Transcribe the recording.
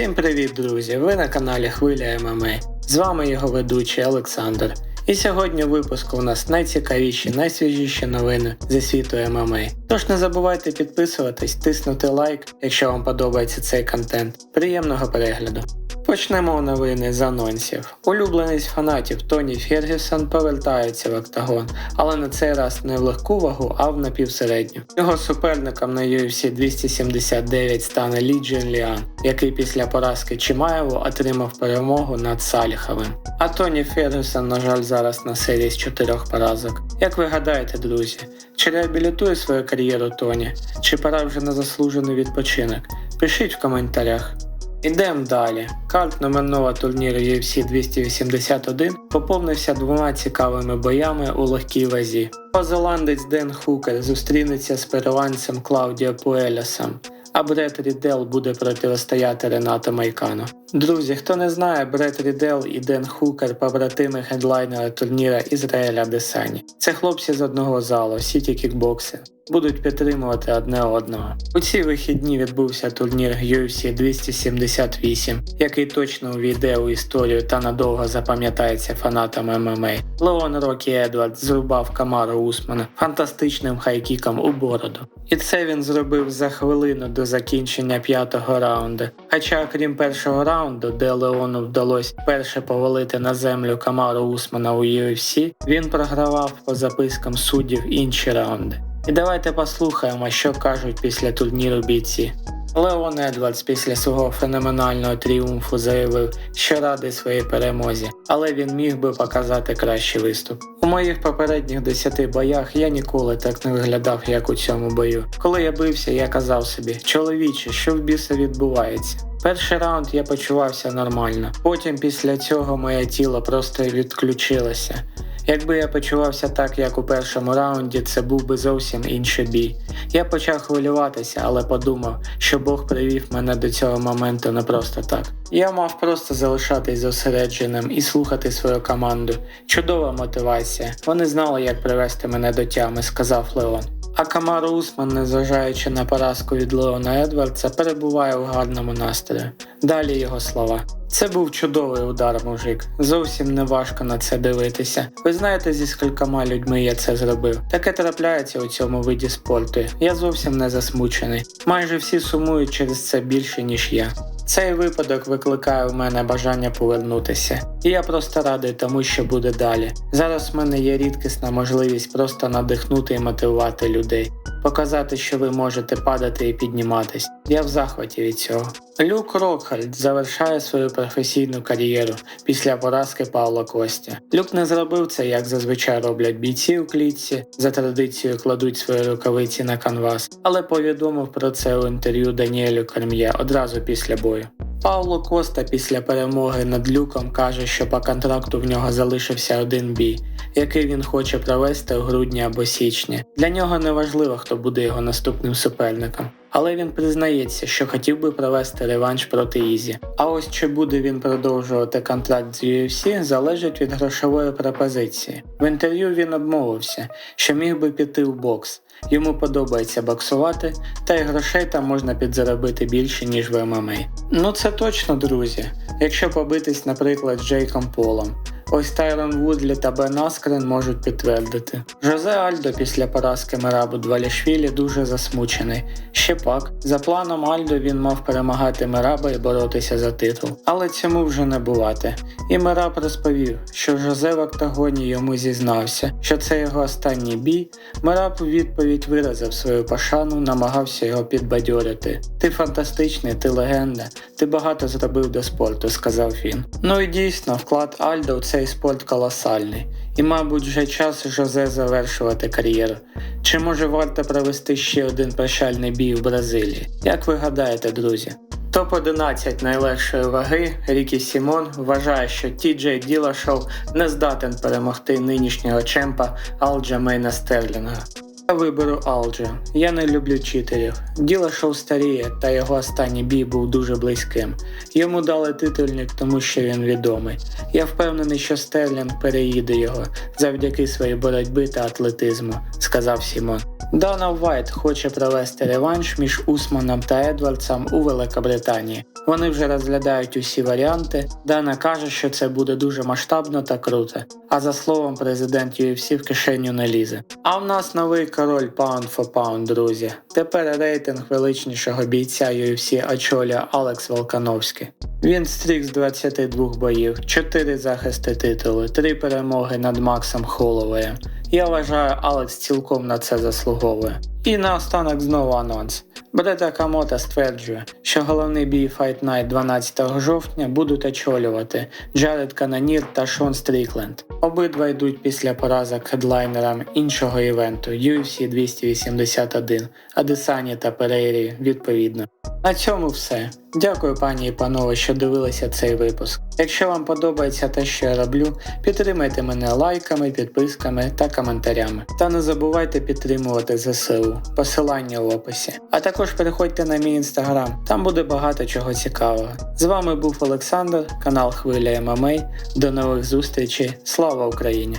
Всім привіт, друзі! Ви на каналі Хвиля ММА. З вами його ведучий Олександр. І сьогодні в випуску у нас найцікавіші, найсвіжіші новини зі світу ММА. Тож не забувайте підписуватись, тиснути лайк, якщо вам подобається цей контент. Приємного перегляду! Почнемо новини з анонсів. Улюбленець фанатів Тоні Фергюсон повертається в октагон, але на цей раз не в легку вагу, а в напівсередню. Його суперником на UFC 279 стане Лі Джин Ліан, який після поразки Чимаєву отримав перемогу над Саліховим. А Тоні Фергюсон, на жаль, зараз на серії з чотирьох поразок. Як ви гадаєте, друзі, чи реабілітує свою кар'єру Тоні, чи пора вже на заслужений відпочинок? Пишіть в коментарях. Ідемо далі. Карт номерного турніру UFC 281 поповнився двома цікавими боями у легкій вазі. Позоландець Ден Хукер зустрінеться з перуанцем Клаудіо Пуелясом, а Бред Рідел буде протистояти Ренато Майкану. Друзі, хто не знає, Бред Рідел і Ден Хукер побратими хедлайнера турніра Ізраїля Десані. Це хлопці з одного залу, Сіті Кікбокси будуть підтримувати одне одного. У ці вихідні відбувся турнір UFC 278, який точно увійде у історію та надовго запам'ятається фанатам ММА. Леон Рокі Едвард зрубав Камару Усмана фантастичним хайкіком у бороду. І це він зробив за хвилину до закінчення п'ятого раунду. Хоча, крім першого раунду, де Леону вдалося перше повалити на землю Камару Усмана у UFC, він програвав по запискам суддів інші раунди. І давайте послухаємо, що кажуть після турніру бійці. Леон Едвардс після свого феноменального тріумфу заявив, що радий своїй перемозі, але він міг би показати кращий виступ. У моїх попередніх 10 боях я ніколи так не виглядав, як у цьому бою. Коли я бився, я казав собі, чоловіче, що в біса відбувається. Перший раунд я почувався нормально, потім після цього моє тіло просто відключилося. Якби я почувався так, як у першому раунді, це був би зовсім інший бій. Я почав хвилюватися, але подумав, що Бог привів мене до цього моменту не просто так. Я мав просто залишатись зосередженим і слухати свою команду. Чудова мотивація. Вони знали, як привести мене до тями, сказав Леон. А Камару Усман, незважаючи на поразку від Леона Едвардса, перебуває у гарному настрої. Далі його слова. Це був чудовий удар, мужик. Зовсім не важко на це дивитися. Ви знаєте, зі скількома людьми я це зробив. Таке трапляється у цьому виді спорту. Я зовсім не засмучений. Майже всі сумують через це більше, ніж я. Цей випадок викликає у мене бажання повернутися, і я просто радий тому, що буде далі. Зараз в мене є рідкісна можливість просто надихнути і мотивувати людей, показати, що ви можете падати і підніматись. Я в захваті від цього. Люк Рокхальд завершає свою професійну кар'єру після поразки Павла Костя. Люк не зробив це, як зазвичай роблять бійці у клітці, за традицією кладуть свої рукавиці на канвас, але повідомив про це у інтерв'ю Даніелю Корм'є одразу після бою. Пауло Коста після перемоги над Люком каже, що по контракту в нього залишився один бій, який він хоче провести у грудні або січні. Для нього не важливо, хто буде його наступним суперником. Але він признається, що хотів би провести реванш проти Ізі. А ось чи буде він продовжувати контракт з UFC, залежить від грошової пропозиції. В інтерв'ю він обмовився, що міг би піти в бокс. Йому подобається боксувати, та й грошей там можна підзаробити більше, ніж в ММА. Ну це точно, друзі. Якщо побитись, наприклад, з Джейком Полом. Ось Тайрон Вудлі та Бен Аскрен можуть підтвердити. Жозе Альдо після поразки Мерабу Двалішвілі дуже засмучений. Ще пак, за планом Альдо він мав перемагати Мераба і боротися за титул. Але цьому вже не бувати. І Мераб розповів, що Жозе в октагоні йому зізнався, що це його останній бій. Мераб у відповідь виразив свою пошану, намагався його підбадьорити. Ти фантастичний, ти легенда, ти багато зробив до спорту, сказав він. Ну і дійсно, вклад Альдо у цей спорт колосальний. І, мабуть, вже час Жозе завершувати кар'єру. Чи може варто провести ще один прощальний бій в Бразилії? Як ви гадаєте, друзі? Топ-11 найлегшої ваги Рікі Сімон вважає, що Ті Джей Ділашов не здатен перемогти нинішнього чемпа Алджамейна Стерлінга. Я виберу Алджа. Я не люблю читерів. Діло шоу старіє, та його останній бій був дуже близьким. Йому дали титульник, тому що він відомий. Я впевнений, що Стерлінг переїде його завдяки своїй боротьбі та атлетизму, сказав Сімон. Дана Вайт хоче провести реванш між Усманом та Едвардсом у Великобританії. Вони вже розглядають усі варіанти. Дана каже, що це буде дуже масштабно та круто. А за словом, президент UFC в кишеню не лізе. А в нас новий король Pound for Pound, друзі. Тепер рейтинг величнішого бійця UFC очолює Алекс Волкановський. Він стрік з 22 боїв, 4 захисти титулу, 3 перемоги над Максом Холлоуеєм. Я вважаю, Алекс цілком на це заслуговує. І наостанок знову анонс. Брета Камота стверджує, що головний бій Fight Night 12 жовтня будуть очолювати Джаред Канонір та Шон Стрікленд. Обидва йдуть після поразок хедлайнерам іншого івенту UFC 281, Адесані та Перейрі відповідно. На цьому все. Дякую пані і панове, що дивилися цей випуск. Якщо вам подобається те, що я роблю, підтримайте мене лайками, підписками та коментарями. Та не забувайте підтримувати ЗСУ, посилання в описі. А також переходьте на мій інстаграм, там буде багато чого цікавого. З вами був Олександр, канал Хвиля ММА. До нових зустрічей. Слава Україні!